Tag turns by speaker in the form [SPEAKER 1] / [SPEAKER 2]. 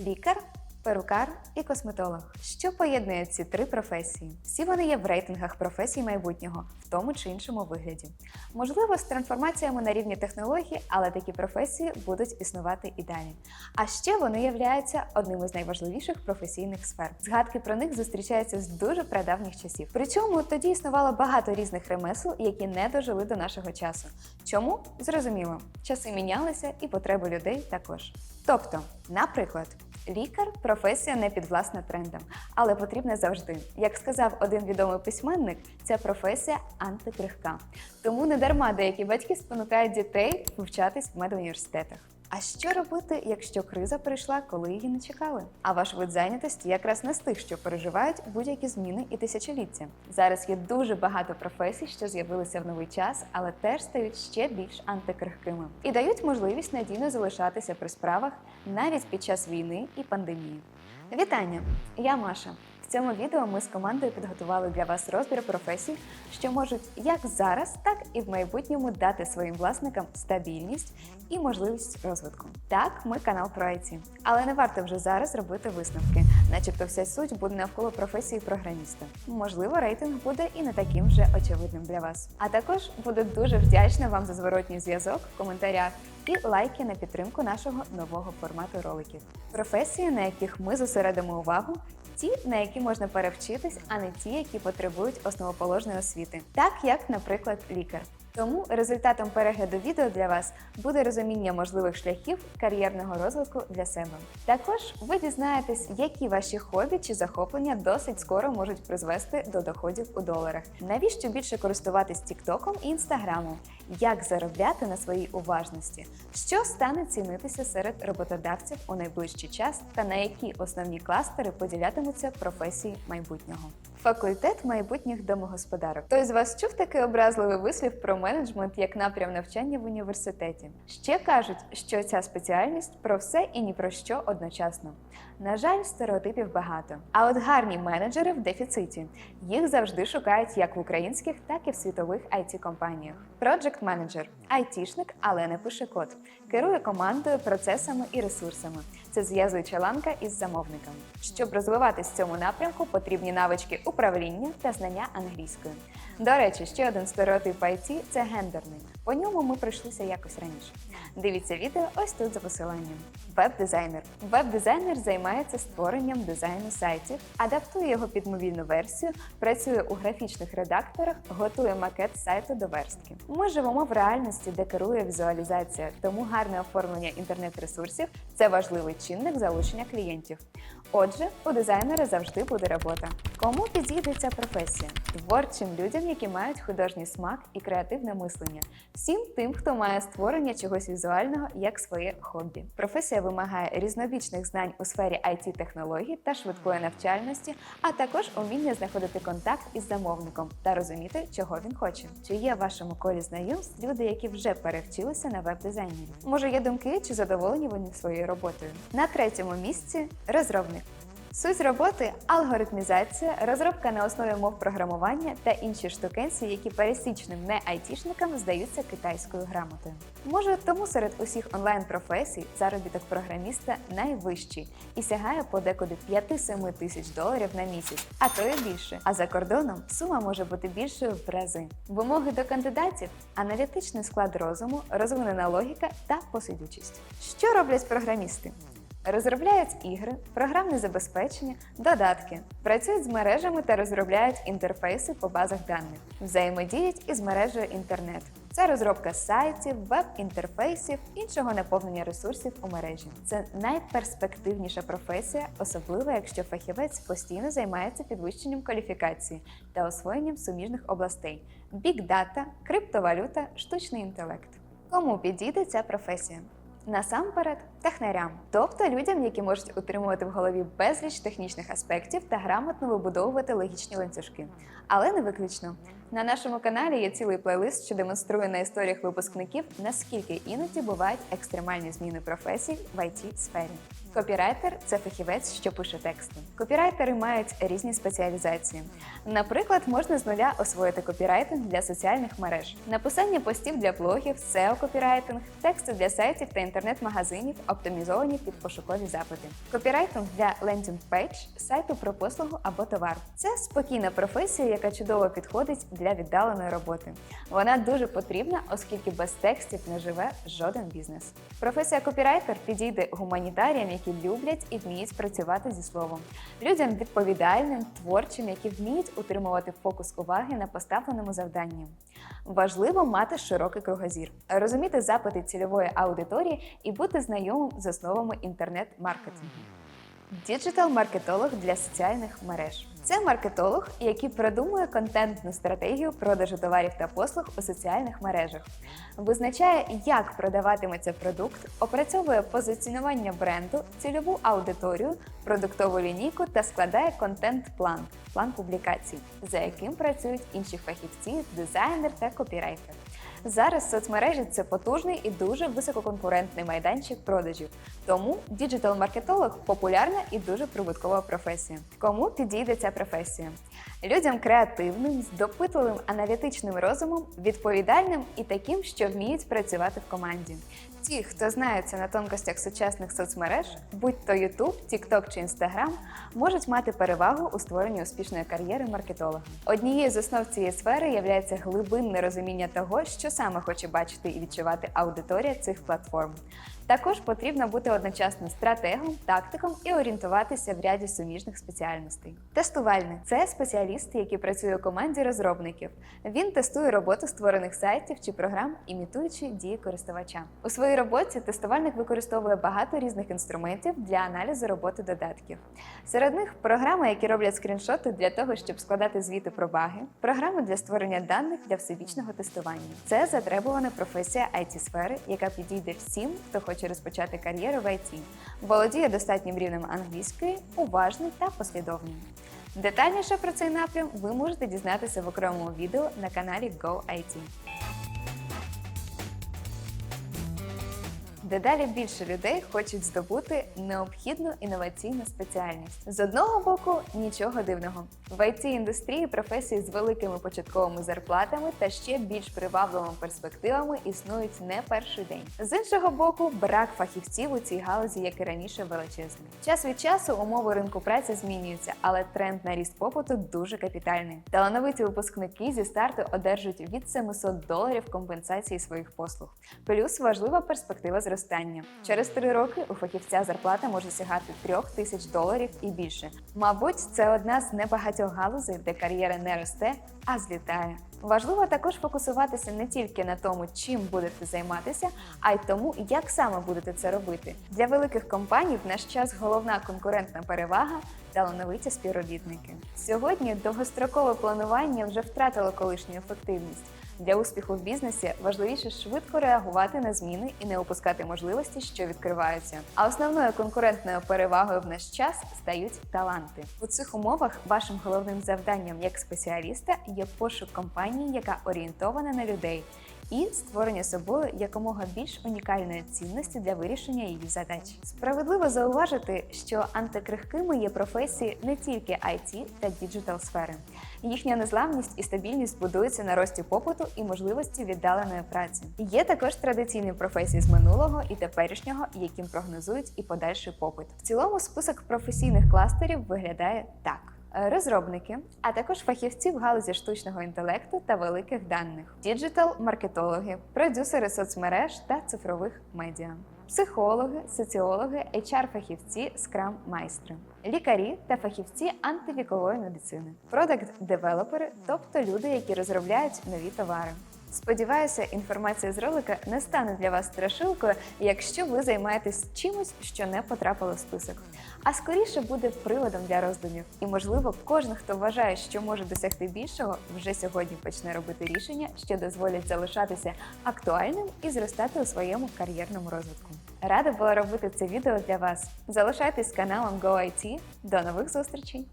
[SPEAKER 1] лікар, перукар і косметолог. Що поєднує ці три професії? Всі вони є в рейтингах професій майбутнього в тому чи іншому вигляді. Можливо, з трансформаціями на рівні технологій, але такі професії будуть існувати і далі. А ще вони являються одним із найважливіших професійних сфер. Згадки про них зустрічаються з дуже прадавніх часів. Причому тоді існувало багато різних ремесел, які не дожили до нашого часу. Чому? Зрозуміло, часи мінялися і потреби людей також. Тобто, наприклад, лікар професія не підвласна трендам, але потрібна завжди. Як сказав один відомий письменник, ця професія антикрихка. Тому не дарма деякі батьки спонукають дітей вивчатись в медуніверситетах. А що робити, якщо криза прийшла, коли її не чекали? А ваш вид зайнятості якраз не з тих, що переживають будь-які зміни і тисячоліття. Зараз є дуже багато професій, що з'явилися в новий час, але теж стають ще більш антикрихкими і дають можливість надійно залишатися при справах навіть під час війни і пандемії. Вітання! Я Маша. В цьому відео ми з командою підготували для вас розбір професій, що можуть як зараз, так і в майбутньому дати своїм власникам стабільність і можливість розвитку. Так, ми канал про IT. Але не варто вже зараз робити висновки, начебто вся суть буде навколо професії програміста. Можливо, рейтинг буде і не таким вже очевидним для вас. А також буду дуже вдячна вам за зворотній зв'язок в коментарях і лайки на підтримку нашого нового формату роликів. Професії, на яких ми зосередимо увагу, ті, на які можна перевчитись, а не ті, які потребують основоположної освіти, так як, наприклад, лікар. Тому результатом перегляду відео для вас буде розуміння можливих шляхів кар'єрного розвитку для себе. Також ви дізнаєтесь, які ваші хобі чи захоплення досить скоро можуть призвести до доходів у доларах. Навіщо більше користуватись Тіктоком і Інстаграмом? Як заробляти на своїй уважності? Що стане цінитися серед роботодавців у найближчий час та на які основні кластери поділятимуться професії майбутнього? Факультет майбутніх домогосподарок. Хто з вас чув такий образливий вислів про менеджмент як напрям навчання в університеті. Ще кажуть, що ця спеціальність про все і ні про що одночасно. На жаль, стереотипів багато. А от гарні менеджери в дефіциті. Їх завжди шукають як в українських, так і в світових it компаніях Project менеджер айтішник, але не пише код. Керує командою, процесами і ресурсами. Це зв'язуюча ланка із замовником. Щоб розвиватись в цьому напрямку, потрібні навички управління та знання англійської. До речі, ще один стереотип IT – це гендерний. По ньому ми пройшлися якось раніше. Дивіться відео ось тут за посиланням. Веб-дизайнер. Веб-дизайнер займається створенням дизайну сайтів, адаптує його під мобільну версію, працює у графічних редакторах, готує макет сайту до верстки. Ми живемо в реальності, де керує візуалізація, тому гарне оформлення інтернет-ресурсів це важливий чинник залучення клієнтів. Отже, у дизайнера завжди буде робота. Кому підійде ця професія? Творчим людям, які мають художній смак і креативне мислення, всім тим, хто має створення чогось візуального як своє хобі. Професія вимагає різнобічних знань у сфері it технологій та швидкої навчальності, а також уміння знаходити контакт із замовником та розуміти, чого він хоче. Чи є в вашому колі знайомств люди, які вже перевчилися на веб-дизайнері? Може, є думки чи задоволені вони своєю роботою? На третьому місці розробник. Суть роботи алгоритмізація, розробка на основі мов програмування та інші штукенці, які пересічним не айтішникам здаються китайською грамотою. Може, тому серед усіх онлайн-професій заробіток програміста найвищий і сягає подекуди 5-7 тисяч доларів на місяць, а то і більше. А за кордоном сума може бути більшою в рази. Вимоги до кандидатів аналітичний склад розуму, розвинена логіка та посидючість. Що роблять програмісти? Розробляють ігри, програмне забезпечення, додатки, працюють з мережами та розробляють інтерфейси по базах даних, взаємодіють із мережею інтернет. Це розробка сайтів, веб-інтерфейсів, іншого наповнення ресурсів у мережі. Це найперспективніша професія, особливо якщо фахівець постійно займається підвищенням кваліфікації та освоєнням суміжних областей: бік-дата, криптовалюта, штучний інтелект. Кому підійде ця професія? Насамперед, технарям, тобто людям, які можуть утримувати в голові безліч технічних аспектів та грамотно вибудовувати логічні ланцюжки. Але не виключно. На нашому каналі є цілий плейлист, що демонструє на історіях випускників, наскільки іноді бувають екстремальні зміни професій в it сфері Копірайтер це фахівець, що пише тексти. Копірайтери мають різні спеціалізації. Наприклад, можна з нуля освоїти копірайтинг для соціальних мереж, написання постів для блогів, SEO копірайтинг, тексти для сайтів та інтернет-магазинів, оптимізовані під пошукові запити. Копірайтинг для лендінг пейдж, сайту про послугу або товар. Це спокійна професія, яка чудово підходить для віддаленої роботи. Вона дуже потрібна, оскільки без текстів не живе жоден бізнес. Професія копірайтер підійде гуманітаріям, які люблять і вміють працювати зі словом, людям відповідальним, творчим, які вміють утримувати фокус уваги на поставленому завданні. Важливо мати широкий кругозір, розуміти запити цільової аудиторії і бути знайомим з основами інтернет-маркетингу. Діджитал-маркетолог для соціальних мереж це маркетолог, який продумує контентну стратегію продажу товарів та послуг у соціальних мережах, визначає, як продаватиметься продукт, опрацьовує позиціонування бренду, цільову аудиторію, продуктову лінійку та складає контент-план, план публікацій, за яким працюють інші фахівці, дизайнер та копірайтер. Зараз соцмережі це потужний і дуже висококонкурентний майданчик продажів. Тому діджитал-маркетолог популярна і дуже прибуткова професія. Кому підійде ця професія? Людям креативним, з допитливим аналітичним розумом, відповідальним і таким, що вміють працювати в команді. Ті, хто знається на тонкостях сучасних соцмереж, будь то YouTube, TikTok чи Instagram, можуть мати перевагу у створенні успішної кар'єри маркетолога. Однією з основ цієї сфери є глибинне розуміння того, що саме хоче бачити і відчувати аудиторія цих платформ. Також потрібно бути одночасно стратегом, тактиком і орієнтуватися в ряді суміжних спеціальностей. Тестувальник це спеціаліст, який працює у команді розробників. Він тестує роботу створених сайтів чи програм, імітуючи дії користувача. У своїй роботі тестувальник використовує багато різних інструментів для аналізу роботи додатків. Серед них програми, які роблять скріншоти для того, щоб складати звіти про баги, програми для створення даних для всебічного тестування. Це затребувана професія it сфери яка підійде всім, хто хоче розпочати кар'єру в IT, володіє достатнім рівнем англійської, уважний та послідовний. Детальніше про цей напрям ви можете дізнатися в окремому відео на каналі GoIT. Дедалі більше людей хочуть здобути необхідну інноваційну спеціальність. З одного боку, нічого дивного. В it індустрії професії з великими початковими зарплатами та ще більш привабливими перспективами існують не перший день. З іншого боку, брак фахівців у цій галузі, як і раніше, величезний. Час від часу умови ринку праці змінюються, але тренд на ріст попиту дуже капітальний. Талановиті випускники зі старту одержують від 700 доларів компенсації своїх послуг. Плюс важлива перспектива зростання зростання. Через три роки у фахівця зарплата може сягати трьох тисяч доларів і більше. Мабуть, це одна з небагатьох галузей, де кар'єра не росте, а злітає. Важливо також фокусуватися не тільки на тому, чим будете займатися, а й тому, як саме будете це робити. Для великих компаній в наш час головна конкурентна перевага талановиті співробітники. Сьогодні довгострокове планування вже втратило колишню ефективність. Для успіху в бізнесі важливіше швидко реагувати на зміни і не опускати можливості, що відкриваються. А основною конкурентною перевагою в наш час стають таланти. У цих умовах вашим головним завданням як спеціаліста є пошук компанії, яка орієнтована на людей і створення собою якомога більш унікальної цінності для вирішення її задач. Справедливо зауважити, що антикрихкими є професії не тільки IT та діджитал сфери. Їхня незламність і стабільність будуються на рості попиту і можливості віддаленої праці. Є також традиційні професії з минулого і теперішнього, яким прогнозують і подальший попит. В цілому список професійних кластерів виглядає так. Е, розробники, а також фахівці в галузі штучного інтелекту та великих даних, діджитал-маркетологи, продюсери соцмереж та цифрових медіа, психологи, соціологи, HR-фахівці, скрам-майстри, лікарі та фахівці антивікової медицини, продакт-девелопери, тобто люди, які розробляють нові товари. Сподіваюся, інформація з ролика не стане для вас страшилкою, якщо ви займаєтесь чимось, що не потрапило в список. А скоріше буде приводом для роздумів. І, можливо, кожен, хто вважає, що може досягти більшого, вже сьогодні почне робити рішення, що дозволять залишатися актуальним і зростати у своєму кар'єрному розвитку. Рада була робити це відео для вас. Залишайтесь каналом GoIT. До нових зустрічей!